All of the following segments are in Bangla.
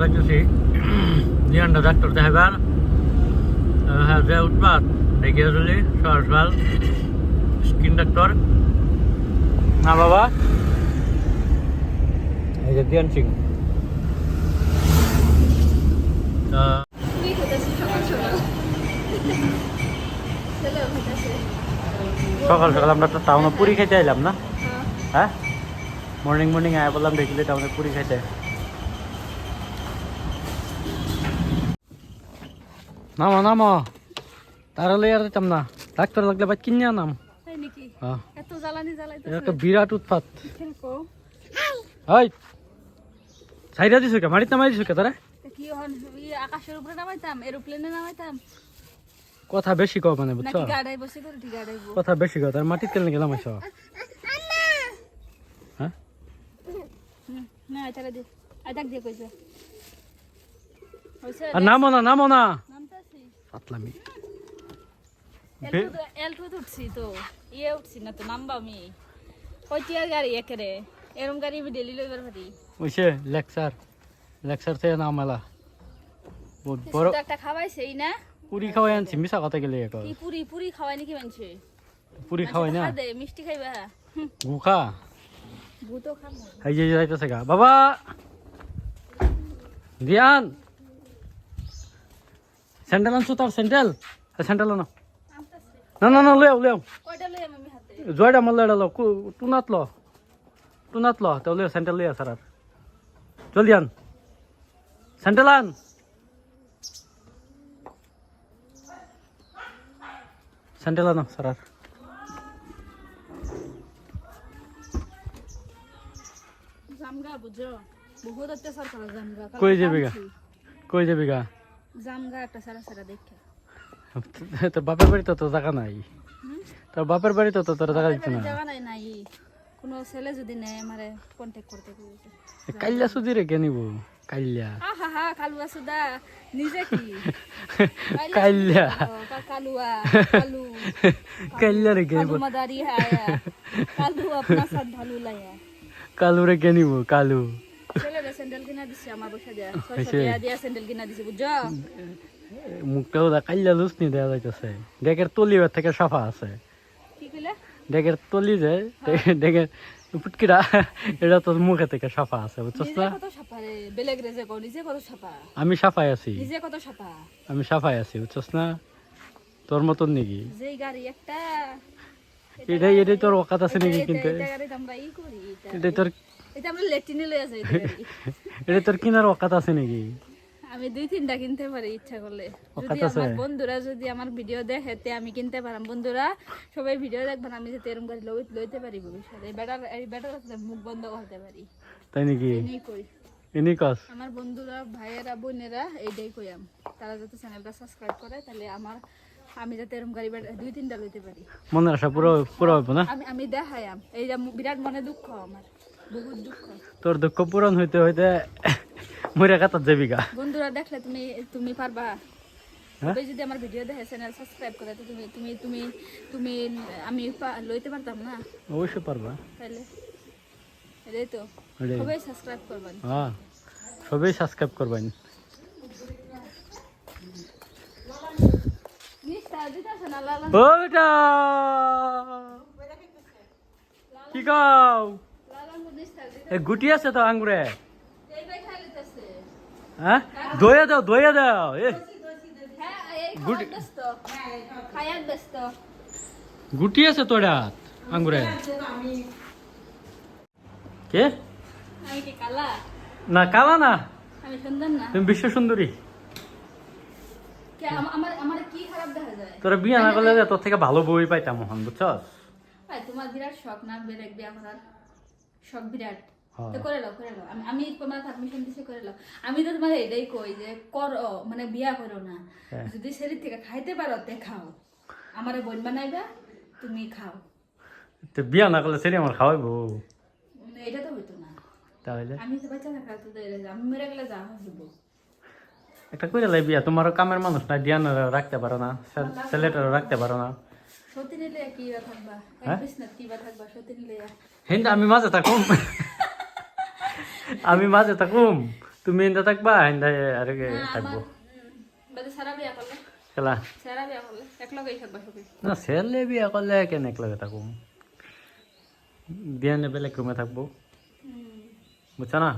যাইতেছি জিয়ানটা ডাক্তার দেখাবার হ্যাঁ যে উৎপাত দেখে আসলি সকাল সকাল স্কিন ডাক্তার না বাবা এই যে দিয়ান সিং সকাল সকাল আমরা তো টাউনে পুরি খেতে এলাম না? হ্যাঁ। হ্যাঁ? মর্নিং মর্নিং আয় বললাম দেখলে টাউনে পুরি খেতে নামো নামো। তাহলে আর দিতাম না। ডাক্তার লাগলে বাদ কিনে নাম। তাই নাকি? এত জ্বালানি জ্বালাইতেছে এটা একটা বিরাট উৎপাত। সাইডা দিছো কে? মারিতে মারি কে তারা? আকাশের উপরে নামাইতাম এরোপ্লেনে নামাইতাম। কথা বেশি কও মানে বুঝছ? কথা বেশি কও তার মাটির তেল গেলাম আইসো হ্যাঁ? না এটা দে। আইতাক দিয়ে কইছে। নামো না নামো না। পাতলামি। এলটু উঠছি তো। ইয়ে উঠছি না তো নামবা আমি। কয়টিয়ার গাড়ি একেরে? এরম গাড়ি আমি ডেলি লইবার পারি। ওইসে লেকচার। লেকচার থেকে নাম মেলা বড় একটা খাওয়াইছে এই না? পুরি খাওয়াই আনছি মিশা কথা গেলে কি পুরি? পুরি খাওয়াই নাকি মানছে? পুরি খাওয়াই না। দে মিষ্টি খাইবা। গুখা ভূতও খাব এই যে যাইতেছে গা। বাবা! দিয়ান স্যান্ডেল আনছো তার স্যান্ডেল স্যান্ডেল আনো। না না না লেও লেও জয়টা মারলে এটা লো টুনাত লো টুনাত লো। তো লেও স্যান্ডেল লিয়া স্যার জলদি আন। স্যান্ডেল আন। স্যান্ডেল আনো স্যার কই যাবি গা? কই যাবি গা বাপের বাড়িতে তো জায়গা নাই। তোর বাপের বাড়িতে তো তোর জায়গা দিত না। কোনো ছেলে যদি নেয় আমারে কন্ট্যাক্ট করতে কইছে কাইল্লা সুদি রে কেনিব কাইল্লা আহা হা কালুয়া সুদা নিজে কি? কাইল্লা কালুয়া কালু। কাইল্লা রে কেনিব মাদারি হায়া। কালু আপনা সাথ ভালো লাগা কালু রে কেনিব কালু। কিনা দিছে আমার বসে দেয়া। ছয়শো হয়েছে? টাকা দিয়া স্যান্ডেল কিনা দিছে বুঝছ মুখটাও দা লুসনি যাইতেছে। ডেকের থেকে সাফা আছে। কি কইলে? ডেকের তলি যে ডেকের পুটকিরা এটা তোর মুখে থেকে সাফা আছে বুঝছস না? আমি সাফাই আছি। আমি সাফাই আছি বুঝছস না? তোর মতন নাকি? এটাই এটাই তোর অকাত আছে নাকি কিন্তু? এটাই তোর এটা আমরা লেট্রিনে লইয়া যাই এটা তোর কিনার অকাত আছে নাকি? আমি দুই তিনটা কিনতে পারি ইচ্ছা করলে। যদি আমার বন্ধুরা যদি আমার ভিডিও দেখে তে আমি কিনতে পারাম বন্ধুরা সবাই ভিডিও দেখবেন আমি যাতে এরকম গাড়ি লই- লইতে পারি ভবিষ্যতে। এই বেটার এই বেটার মুখ বন্ধ করতে পারি। তাই নাকি? এনি আমার বন্ধুরা ভাইয়েরা বোনেরা এইটাই কইয়াম তারা যাতে চ্যানেলটা সাবস্ক্রাইব করে তাহলে আমার আমি যাতে এরকম গাড়ি দুই তিনটা লইতে পারি। মনের আশা পুরো পুরো হইব না? আমি আমি দেখায়াম এইটা বিরাট মনে দুঃখ আমার। তোর দুঃখ পূরণ হইতে হইতে মরে কাতার যাবি গা। বন্ধুরা দেখলে তুমি তুমি পারবা? যদি আমার ভিডিও দেখে চ্যানেল সাবস্ক্রাইব করে তো তুমি তুমি তুমি তুমি আমি লইতে পারতাম না? অবশ্যই পারবা। তাহলে এটাই তো। সবাই সাবস্ক্রাইব করবেন। হ্যাঁ সবাই সাবস্ক্রাইব করবেন। নিশ্চয় দিতেছে না লালা? ওটা কি গাও লালা নিশ্চয় দিতে এ গুটি আছে তো আঙ্গুরে হ্যাঁ? দইয়া দাও দইয়া দাও, এ। ব্যস্ত গুটি আছে তোরা আঙ্গুরে কে? না, কালা না? তুমি বিশ্ব সুন্দরী। তোরা বিয়া না করলে তোর থেকে ভালো বই পাইতাম মোহন, বুঝছস? তোমার বিরাট শখ না, বেলেগ বিয়া করার? শখ বিরাট। তো করে লাও করে লাও। আমি আমি তোমার পারমিশন দিছি করে লাও। আমি তো তোমার এটাই কই যে করো মানে বিয়া করো না। হ্যাঁ। যদি শরীর থেকে খাইতে পারো তে খাও। আমারে বোন বানাইবা তুমি খাও। তো বিয়া না করলে সেটি আমার খাওয়াইবো। এটা তো হইতো না। তাহলে? আমি তো বাচ্চা থাকা তো দেয় আমি মেরে গেলে যা হইব। একটা করে লাই বিয়া তোমার কামের মানুষ না দিয়ান রাখতে পারো না ছেলেটারও রাখতে পারো না। সত্যি নিলে কি থাকবা? এক হ্যাঁ? বিছনাত কি থাকবা? সত্যি নিলে হিন্দু আমি মাঝে থাকুম আমি মাঝে থাকুম তুমি এনতে থাকবা এনতে আর থাকব বিয়া খেলা বিয়া না ছেলে বিয়া করলে কেন একলগে থাকুম বিয়ানে বেলেগ রুমে থাকব বুঝছ না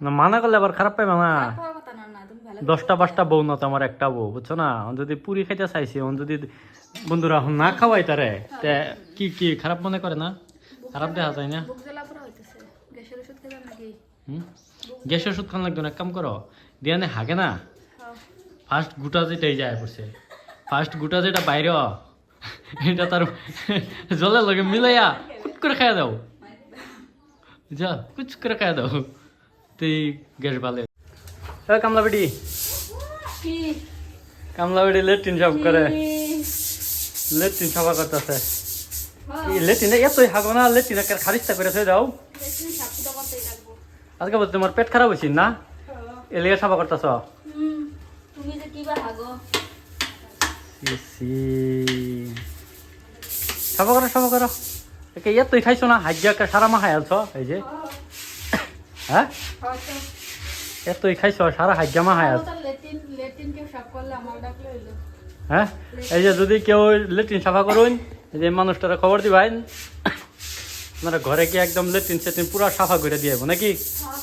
না মানা করলে আবার খারাপ পাইবা না পাওয়ার কথা না না তুমি ভালো দশটা পাঁচটা বউ না তো আমার একটা বউ বুঝছ না? যদি পুরি খাইতে চাইছি অন যদি বন্ধুরা না খাওয়াই তারে কি কি খারাপ মনে করে না? খারাপ দেখা যায় না? গ্যাসের ওষুধ খান লাগবে না এক কাম করো দিয়ানে হাগে না? ফার্স্ট গুটা যেটাই যায় পড়ছে ফার্স্ট গুটা যেটা বাইরে এটা তার জলের লগে মিলাইয়া কুচ করে খাইয়া দাও। যা কুচ করে খাইয়া দাও। তুই গ্যাস ভালো এ কামলা বেটি কামলা বেটি লেট্রিন সাফ করে। লেট্রিন সাফা করতেছে। লেট্রিন এতই হাগো না লেট্রিন একটা খারিস্তা করে করতেই লাগবো। আজকে বলতে তোমার পেট খারাপ হয়েছিল না? এলিয়া সাফা করতেছ? সাফা করো সাফা করো। একে এতই খাইছো না হাজিয়া সারা মা খাই আলছ এই যে। হ্যাঁ। হয়তো এতই খাইছ সারা হাত মা খাই আলছ লেটিন লেটিন কেউ সাফ করলে আমার ডাকলে হইল। হ্যাঁ? এই যে যদি কেউ লেট্রিন সাফা করুন এই যে মানুষটারা খবর দিবেন আপনারা ঘরে কি একদম লেট্রিন সেট্রিন পুরো সাফা করে দিয়ে নাকি? হ্যাঁ।